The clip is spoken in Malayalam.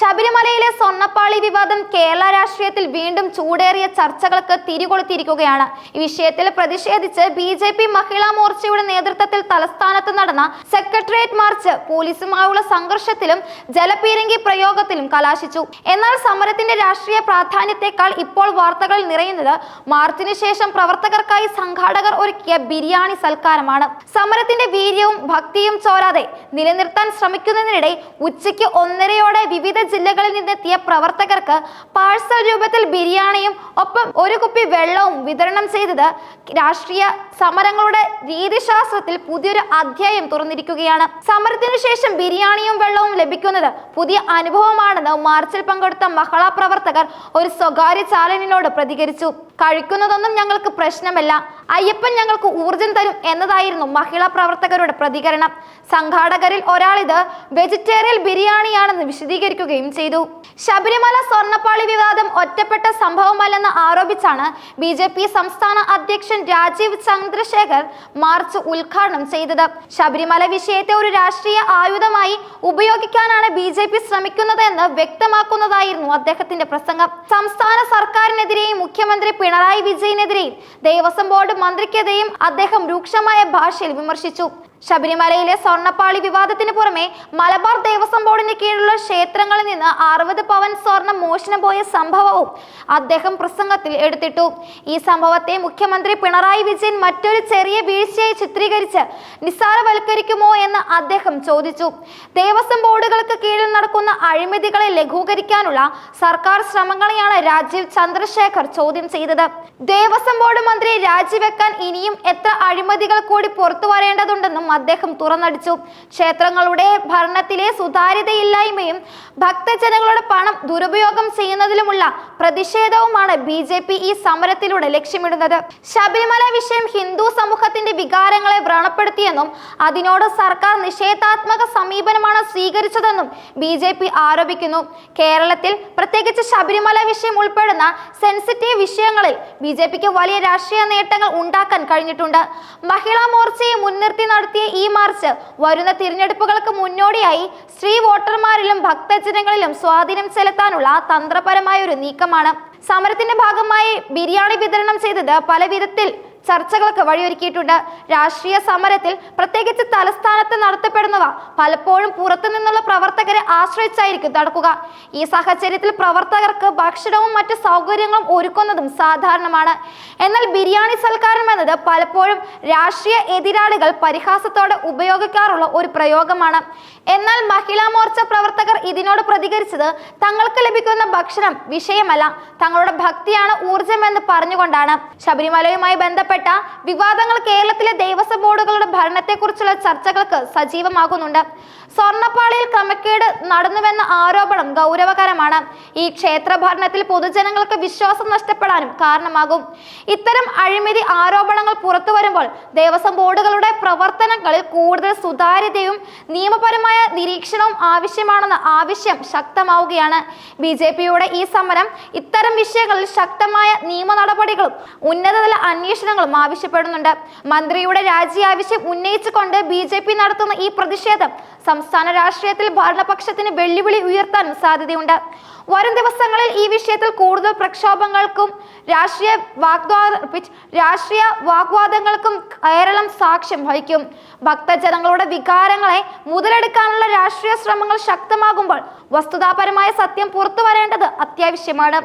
ശബരിമലയിലെ സ്വർണപ്പാളി വിവാദം കേരള രാഷ്ട്രീയത്തിൽ വീണ്ടും ചൂടേറിയ ചർച്ചകൾക്ക് തിരികൊളുത്തിയിരിക്കുകയാണ്. ഈ വിഷയത്തിൽ പ്രതിഷേധിച്ച് ബി ജെ പി മഹിളാ മോർച്ചയുടെ നേതൃത്വത്തിൽ തലസ്ഥാനത്ത് നടന്ന സെക്രട്ടേറിയറ്റ് മാർച്ച് പോലീസുമായുള്ള സംഘർഷത്തിലും ജലപീരങ്കി പ്രയോഗത്തിലും കലാശിച്ചു. എന്നാൽ സമരത്തിന്റെ രാഷ്ട്രീയ പ്രാധാന്യത്തെക്കാൾ ഇപ്പോൾ വാർത്തകൾ നിറയുന്നത് മാർച്ചിന് ശേഷം പ്രവർത്തകർക്കായി സംഘാടകർ ഒരുക്കിയ ബിരിയാണി സൽക്കാരമാണ്. സമരത്തിന്റെ വീര്യവും ഭക്തിയും ചോരാതെ നിലനിർത്താൻ ശ്രമിക്കുന്നതിനിടെ ഉച്ചയ്ക്ക് ഒന്നരയോടെ വിവിധ ജില്ലകളിൽ നിന്നെത്തിയ പ്രവർത്തകർക്ക് പാഴ്സൽ രൂപത്തിൽ ബിരിയാണിയും ഒപ്പം ഒരു കുപ്പി വെള്ളവും വിതരണം ചെയ്തത് രാഷ്ട്രീയ സമരങ്ങളുടെ രീതിശാസ്ത്രത്തിൽ പുതിയൊരു അധ്യായം തുറന്നിരിക്കുകയാണ്. സമരത്തിനു ശേഷം ബിരിയാണിയും വെള്ളവും ലഭിക്കുന്നത് പുതിയ അനുഭവമാണെന്ന് മാർച്ചിൽ പങ്കെടുത്ത മഹളാ പ്രവർത്തകർ ഒരു സ്വകാര്യ ചാനലിനോട് പ്രതികരിച്ചു. കഴിക്കുന്നതൊന്നും ഞങ്ങൾക്ക് പ്രശ്നമല്ല. അയ്യപ്പൻ ഞങ്ങൾക്ക് ഊർജം തരും എന്നതായിരുന്നു മഹിളാ പ്രവർത്തകരുടെ പ്രതികരണം. സംഘാടകരിൽ ഒരാളിത് വെജിറ്റേറിയൻ ബിരിയാണിയാണെന്ന് വിശദീകരിക്കുകയും ചെയ്തു. ശബരിമല സ്വർണപ്പാളി വിവാദം ഒറ്റപ്പെട്ട സംഭവമല്ലെന്ന് ആരോപിച്ചാണ് ബി ജെ പി സംസ്ഥാന അധ്യക്ഷൻ രാജീവ് ചന്ദ്രശേഖർ മാർച്ച് ഉദ്ഘാടനം ചെയ്തത്. ശബരിമല വിഷയത്തെ ഒരു രാഷ്ട്രീയ ആയുധമായി ഉപയോഗിക്കാനാണ് ബി ജെ പി ശ്രമിക്കുന്നത് എന്ന് വ്യക്തമാക്കുന്നതായിരുന്നു അദ്ദേഹത്തിന്റെ പ്രസംഗം. സംസ്ഥാന സർക്കാരിനെതിരെയും മുഖ്യമന്ത്രി പിണറായി വിജയനെതിരെയും ദേവസ്വം ബോർഡ് മന്ത്രിക്കെതിരെയും അദ്ദേഹം രൂക്ഷമായ ഭാഷയിൽ വിമർശിച്ചു. ശബരിമലയിലെ സ്വർണപ്പാളി വിവാദത്തിന് പുറമെ മലബാർ ദേവസ്വം ബോർഡിന് കീഴിലുള്ള ക്ഷേത്രങ്ങളിൽ നിന്ന് അറുപത് പവൻ സ്വർണം മോഷണം പോയ സംഭവവും അദ്ദേഹം പ്രസംഗത്തിൽ എടുത്തിട്ടു. ഈ സംഭവത്തെ മുഖ്യമന്ത്രി പിണറായി വിജയൻ മറ്റൊരു ചെറിയ വീഴ്ചയായി ചിത്രീകരിച്ച് നിസ്സാരവൽക്കരിക്കുമോ എന്ന് അദ്ദേഹം ചോദിച്ചു. ദേവസ്വം ബോർഡുകൾക്ക് കീഴിൽ നടക്കുന്ന അഴിമതികളെ ലഘൂകരിക്കാനുള്ള സർക്കാർ ശ്രമങ്ങളെയാണ് രാജീവ് ചന്ദ്രശേഖർ ചോദ്യം ചെയ്തത്. ദേവസ്വം ബോർഡ് മന്ത്രി രാജിവെക്കാൻ ഇനിയും എത്ര അഴിമതികൾ കൂടി പുറത്തു വരേണ്ടതുണ്ടെന്നും അദ്ദേഹം തുറന്നടിച്ചു. ക്ഷേത്രങ്ങളുടെ ഭരണത്തിലെ സുതാര്യതയില്ലായ്മയും ഭക്തജനങ്ങളുടെ പണം ദുരുപയോഗം ചെയ്യുന്നതിലുമുള്ള പ്രതിഷേധവുമാണ് ബി ജെ പി ഈ സമരത്തിലൂടെ ലക്ഷ്യമിടുന്നത്. ശബരിമല വിഷയം ഹിന്ദു സമൂഹത്തിന്റെ വികാരങ്ങളെ വ്രണപ്പെടുത്തിയെന്നും അതിനോട് സർക്കാർ നിഷേധാത്മക സമീപനമാണ് സ്വീകരിച്ചതെന്നും ബി ജെ പി ആരോപിക്കുന്നു. കേരളത്തിൽ പ്രത്യേകിച്ച് ശബരിമല വിഷയം ഉൾപ്പെടുന്ന സെൻസിറ്റീവ് വിഷയങ്ങളിൽ ബി ജെ പിക്ക് വലിയ രാഷ്ട്രീയ നേട്ടങ്ങൾ ഉണ്ടാക്കാൻ കഴിഞ്ഞിട്ടുണ്ട്. മഹിളാ മോർച്ചയെ മുൻനിർത്തി നടത്തിയ ഈ മാർച്ച് വരുന്ന തിരഞ്ഞെടുപ്പുകൾക്ക് മുന്നോടിയായി സ്ത്രീ വോട്ടർമാരിലും ഭക്തജനങ്ങളിലും സ്വാധീനം ചെലുത്താനുള്ള തന്ത്രപരമായ ഒരു നീക്കമാണ്. സമരത്തിന്റെ ഭാഗമായി ബിരിയാണി വിതരണം ചെയ്തത് പല വിധത്തിൽ ചർച്ചകൾക്ക് വഴിയൊരുക്കിയിട്ടുണ്ട്. രാഷ്ട്രീയ സമരത്തിൽ പ്രത്യേകിച്ച് തലസ്ഥാനത്ത് നടത്തപ്പെടുന്നവ പലപ്പോഴും പുറത്തു നിന്നുള്ള പ്രവർത്തകരെ ആശ്രയിച്ചായിരിക്കും നടക്കുക. ഈ സാഹചര്യത്തിൽ പ്രവർത്തകർക്ക് ഭക്ഷണവും മറ്റു സൗകര്യങ്ങളും ഒരുക്കുന്നതും സാധാരണമാണ്. എന്നാൽ ബിരിയാണി സൽക്കാരം എന്നത് പലപ്പോഴും രാഷ്ട്രീയ എതിരാളികൾ പരിഹാസത്തോടെ ഉപയോഗിക്കാറുള്ള ഒരു പ്രയോഗമാണ്. എന്നാൽ മഹിളാ മോർച്ച പ്രവർത്തകർ ഇതിനോട് പ്രതികരിച്ചത് തങ്ങൾക്ക് ലഭിക്കുന്ന ഭക്ഷണം വിഷയമല്ല. തങ്ങളുടെ ഭക്തിയാണ് ഊർജമെന്ന് പറഞ്ഞുകൊണ്ടാണ്. ശബരിമലയുമായി ബന്ധപ്പെട്ട വിവാദങ്ങൾ കേരളത്തിലെ ദേവസ്വം ബോർഡുകളുടെ ഭരണത്തെക്കുറിച്ചുള്ള ചർച്ചകൾക്ക് സജീവമാകുന്നുണ്ട്. സ്വർണപ്പാളിയിൽ ക്രമക്കേട് നടന്നുവെന്ന ആരോപണം ഗൗരവകരമാണ്. ഈ ക്ഷേത്ര ഭരണത്തിൽ പൊതുജനങ്ങൾക്ക് വിശ്വാസം നഷ്ടപ്പെടാനും കാരണമാകും. ഇത്തരം അഴിമതി ആരോപണങ്ങൾ പുറത്തു വരുമ്പോൾ ദേവസ്വം ബോർഡുകളുടെ പ്രവർത്തനങ്ങളിൽ കൂടുതൽ സുതാര്യതയും നിയമപരമായ നിരീക്ഷണവും ആവശ്യമാണെന്ന ആവശ്യം ശക്തമാവുകയാണ്. ബി ജെ പിയുടെ ഈ സമരം ഇത്തരം വിഷയങ്ങളിൽ ശക്തമായ നിയമ നടപടികളും ഉന്നതതല അന്വേഷണങ്ങളും ആവശ്യപ്പെടുന്നുണ്ട്. മന്ത്രിയുടെ രാജി ആവശ്യം ഉന്നയിച്ചുകൊണ്ട് ബി നടത്തുന്ന ഈ പ്രതിഷേധം സംസ്ഥാന രാഷ്ട്രീയത്തിൽ ഭരണപക്ഷത്തിന് വെല്ലുവിളി ഉയർത്താനും സാധ്യതയുണ്ട്. വരും ദിവസങ്ങളിൽ ഈ വിഷയത്തിൽ കൂടുതൽ പ്രക്ഷോഭങ്ങൾക്കും രാഷ്ട്രീയ വാഗ്വാദ രാഷ്ട്രീയ വാഗ്വാദങ്ങൾക്കും കേരളം സാക്ഷ്യം വഹിക്കും. ഭക്തജനങ്ങളുടെ വികാരങ്ങളെ മുതലെടുക്കാനുള്ള രാഷ്ട്രീയ ശ്രമങ്ങൾ ശക്തമാകുമ്പോൾ വസ്തുതാപരമായ സത്യം പുറത്തു വരേണ്ടത് അത്യാവശ്യമാണ്.